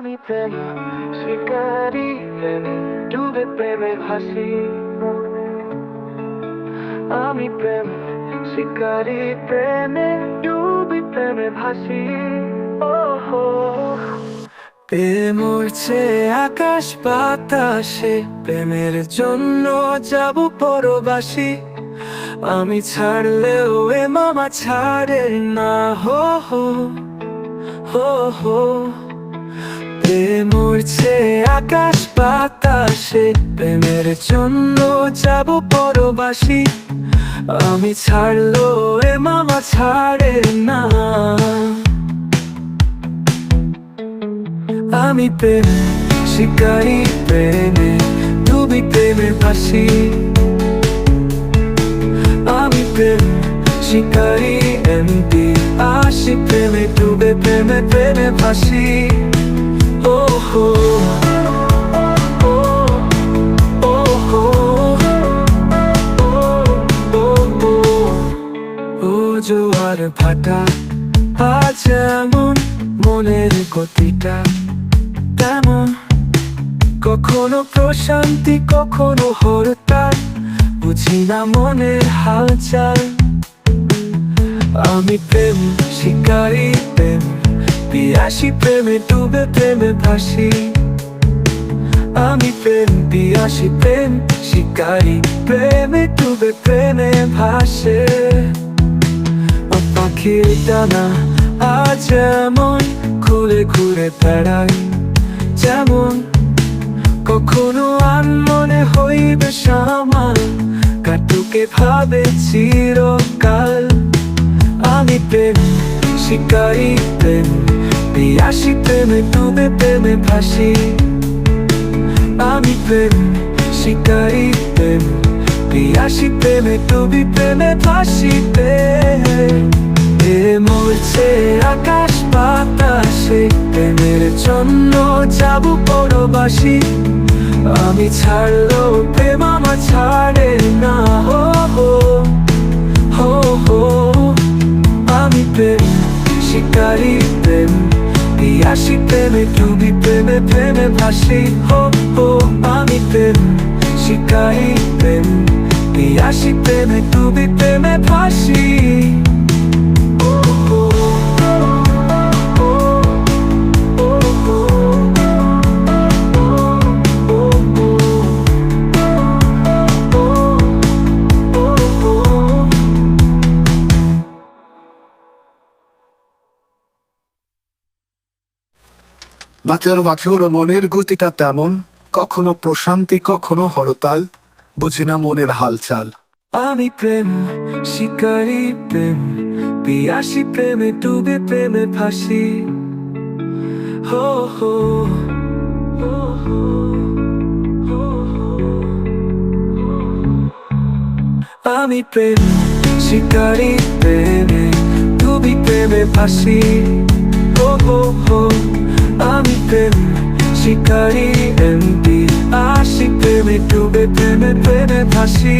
প্রেম শিকারি প্রেমে ডুবে প্রেমে ভাসি। আমি প্রেম শিকারি প্রেমে ডুবি প্রেমে ভাসি। ওহো। প্রেম উড়ছে আকাশ বাতাসে প্রেমের জন্য যাব পরবাসী। আমি ছাড়লেও এ মামা ছাড়ে না। হো হো হো হো। উড়ছে আকাশ বাতাসে। প্রেমের জন্য যাব পরবাসী। আমি ছাড়লো এ মামা ছাড়ে না। আমি প্রেম, শিকারি প্রেমে, ডুবি প্রেমে ভাসি আমি প্রেম, শিকারি এমপি। আসি প্রেমে, ডুবে প্রেমে প্রেমে ভাসি ও হো জোয়ার ভাটা, আজ এমন মনের গতিটা। তেমন কখনো প্রশান্তি, কখনো হরতাল, বুঝি না মনের হালচাল। আমি প্রেম, শিকারি প্রেম, পিয়াসি প্রেমে ডুবে প্রেমে ভাসি। আমি প্রেম, পিয়াসি প্রেম, শিকারি প্রেমে ডুবে প্রেমে ভাসে। পাখির ডানা আজ এমন ঘুরে ঘুরে বেড়াই যেমন কখনো আর মনে হইবে সামাল, কাটুকে ভাবে চিরকাল। আমি প্রেম, শিকারি প্রেম পিয়াসি প্রেমে ডুবে প্রেমে ভাসি। আমি প্রেম, শিকারি প্রেম পিয়াসি প্রেমে ডুবি প্রেমে ভাসি প্রেম। মরছে আকাশ বাতাসে, প্রেমের জন্য যাব পরবাসী আমি ছাড়লো প্রেম আমার ছাড়ে না, হো হো হো হো। আমি প্রেম, শিকারি প্রেম, পিয়াসি প্রেমে ডুবি প্রেমে প্রেমে ভাসি। হো হো, আমি প্রেম, শিকারি প্রেম, পিয়াসি প্রেমে ডুবি প্রেমে ভাসি। বাচ্চার বাছুর মনের গতিটা তেমন, কখনো প্রশান্তি, কখনো হরতাল, বুঝি না মনের হালচাল। আমি প্রেম, শিকারি প্রেম, পিয়াসি প্রেমে ডুবে প্রেমে ফাঁসি। হো হো। আমি প্রেম, শিকারি প্রেমে ডুবি প্রেমে ফাঁসি। হো হো হো। প্রেম শিকারি এমপি আসি প্রেমে ডুবে প্রেমে প্রেমে ভাসি